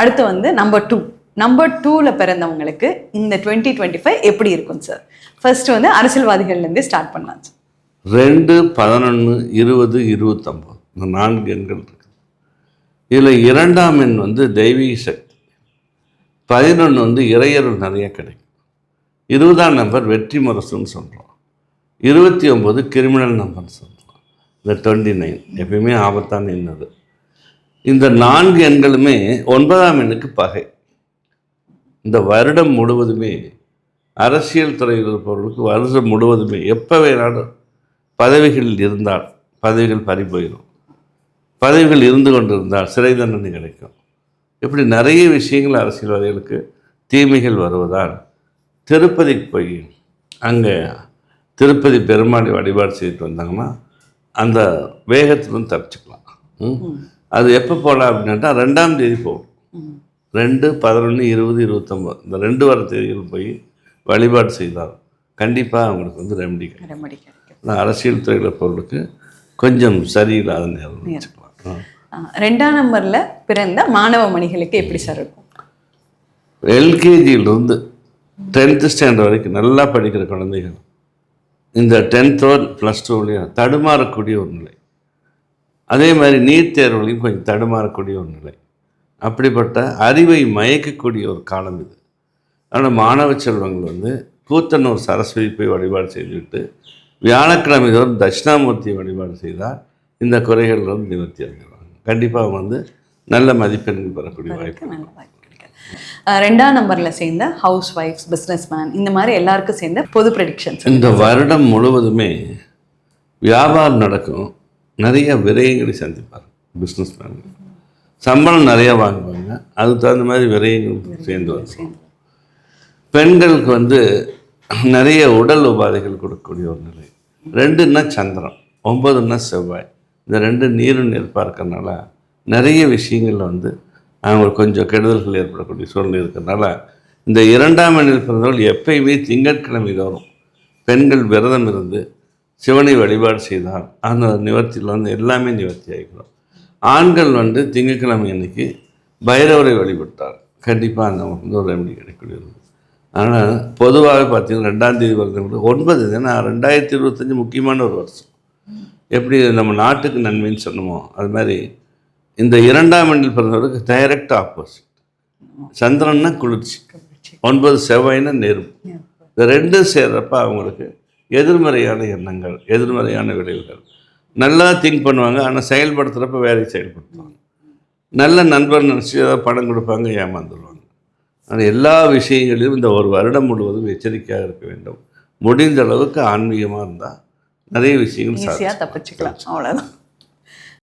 அடுத்து வந்து number two number டூவில் பிறந்தவங்களுக்கு இந்த டுவெண்ட்டி டுவெண்ட்டி ஃபைவ் எப்படி இருக்கும் சார் ஃபர்ஸ்ட் வந்து அரசியல்வாதிகள்லேருந்தே ஸ்டார்ட் பண்ணலாம் சார் ரெண்டு பதினொன்று இருபது இருபத்தொம்போது. இந்த நான்கு எண்கள் இருக்குது இதில் இரண்டாம் எண் வந்து தெய்வீக சக்தி. பதினொன்று வந்து இறையருள் நிறைய கிடைக்கும். இருபதாம் நம்பர் வெற்றி முரசுன்னு சொல்கிறோம் இருபத்தி ஒம்பது கிரிமினல் நம்பர்னு சொல்கிறோம் இந்த டுவெண்ட்டி நைன் எப்பயுமே ஆபத்தான எண் அது. இந்த நான்கு எண்களுமே ஒன்பதாம் எண்ணுக்கு பகை. இந்த வருடம் முழுவதுமே அரசியல் துறையில் இருப்பவர்களுக்கு வருடம் முழுவதுமே எப்போ வேணாலும் பதவிகளில் இருந்தால் பதவிகள் பறி போயிடும். பதவிகள் இருந்து கொண்டிருந்தால் சிறை தண்டனை கிடைக்கும். இப்படி நிறைய விஷயங்கள் அரசியல்வாதிகளுக்கு தீமைகள் வருவதால் திருப்பதிக்கு போய் அங்கே திருப்பதி பெருமாளை வழிபாடு செய்துட்டு வந்தாங்கன்னா அந்த வேகத்திலும் தப்பிச்சுக்கலாம். ம்? அது எப்போ போகலாம் அப்படின்னா ரெண்டாம் தேதி போகும். ரெண்டு பதினொன்று இருபது இருபத்தொம்பது. இந்த ரெண்டு வார தேதிகள் போய் வழிபாடு செய்தால் கண்டிப்பாக அவங்களுக்கு வந்து ரெமடி கிடைக்கும். அரசியல் துறையில் இருப்பவர்களுக்கு கொஞ்சம் சரியில்லாத நேரம் வச்சுக்கலாம். ரெண்டாம் நம்பர்ல பிறந்த மாணவ மணிகளுக்கு எப்படி சார் இருக்கும்? எல்கேஜியிலிருந்து டென்த்து ஸ்டாண்டர்ட் வரைக்கும் நல்லா படிக்கிற குழந்தைகள் இந்த டென்த்தோ ப்ளஸ் டூலையும் தடுமாறக்கூடிய ஒரு நிலை. அதே மாதிரி நீட் தேர்வுலையும் கொஞ்சம் தடுமாறக்கூடிய ஒரு நிலை. அப்படிப்பட்ட அறிவை மயக்கக்கூடிய ஒரு காலம் இது. அதனால் மாணவ செல்வங்கள் வந்து கூத்தனூர் சரஸ்வதி போய் வழிபாடு செய்துவிட்டு வியாழக்கிழமை தோறும் தட்சிணாமூர்த்தியை வழிபாடு செய்தால் இந்த குறைகள் வந்து நிவர்த்தி அடைஞ்சிருவாங்க கண்டிப்பாக வந்து நல்ல மதிப்பெண்கள் பெறக்கூடிய வாய்ப்பு ரெண்டாம் நம்பர்ல சேர்ந்த ஹவுஸ் ஒய்ஃப்ஸ் பிஸ்னஸ் மேன் இந்த மாதிரி எல்லாருக்கும் சேர்ந்த பொது ப்ரெடிக்ஷன்ஸ் இந்த வருடம் முழுவதுமே வியாபாரம் நடக்கும். நிறைய விரயங்களை சந்திப்பார் பிஸ்னஸ் சம்பளம் நிறைய வாங்குவாங்க அதுக்கு தகுந்த மாதிரி விரயங்கள் சேர்ந்து வரும் பெண்களுக்கு வந்து நிறைய உடல் உபாதைகள் கொடுக்கக்கூடிய ஒரு நிலை. ரெண்டுன்னா சந்திரன் ஒன்பதுன்னா செவ்வாய். இந்த ரெண்டு நீரும் நெருப்பாக இருக்கறனால நிறைய விஷயங்களில் வந்து அவங்களுக்கு கொஞ்சம் கெடுதல்கள் ஏற்படக்கூடிய சூழ்நிலை இருக்கிறனால இந்த இரண்டாம் எண்ணில் பிறந்தவர்கள் எப்பயுமே திங்கட்கிழமை தோறும் பெண்கள் விரதம் இருந்து சிவனை வழிபாடு செய்தால் அந்த நிவர்த்தியில் வந்து எல்லாமே நிவர்த்தி ஆகிக்கிறோம் ஆண்கள் வந்து திங்கட்கிழமை அன்னைக்கு பைரவரை வழிபட்டார் கண்டிப்பாக அந்த வந்து ஒரு ரெமடி கிடைக்கக்கூடியது ஆனால் பொதுவாக பார்த்தீங்கன்னா ரெண்டாம் தேதி வருது ஒன்பது ஏன்னா ரெண்டாயிரத்தி இருபத்தஞ்சி முக்கியமான ஒரு வருஷம். எப்படி நம்ம நாட்டுக்கு நன்மைன்னு சொன்னோமோ அது மாதிரி இந்த இரண்டாம் எண்ணில் பிறந்தவருக்கு டைரக்ட் ஆப்போசிட் சந்திரன்னா குளிர்ச்சி. ஒன்பது செவ்வாய்னா நெருப்பு இந்த ரெண்டும் சேர்றப்ப அவங்களுக்கு எதிர்மறையான எண்ணங்கள் எதிர்மறையான விளைவுகள். நல்லா திங்க் பண்ணுவாங்க ஆனால் செயல்படுத்துகிறப்ப வேலையை செயல்படுத்துவாங்க. நல்ல நண்பர் நினச்சி ஏதாவது பணம் கொடுப்பாங்க ஏமாந்துருவாங்க. ஆனால் எல்லா விஷயங்களிலும் இந்த ஒரு வருடம் முழுவதும் எச்சரிக்கையாக இருக்க வேண்டும். முடிந்த அளவுக்கு ஆன்மீகமாக இருந்தால் நிறைய விஷயங்கள் தப்பிச்சுக்கலாம். அவ்வளவுதான்.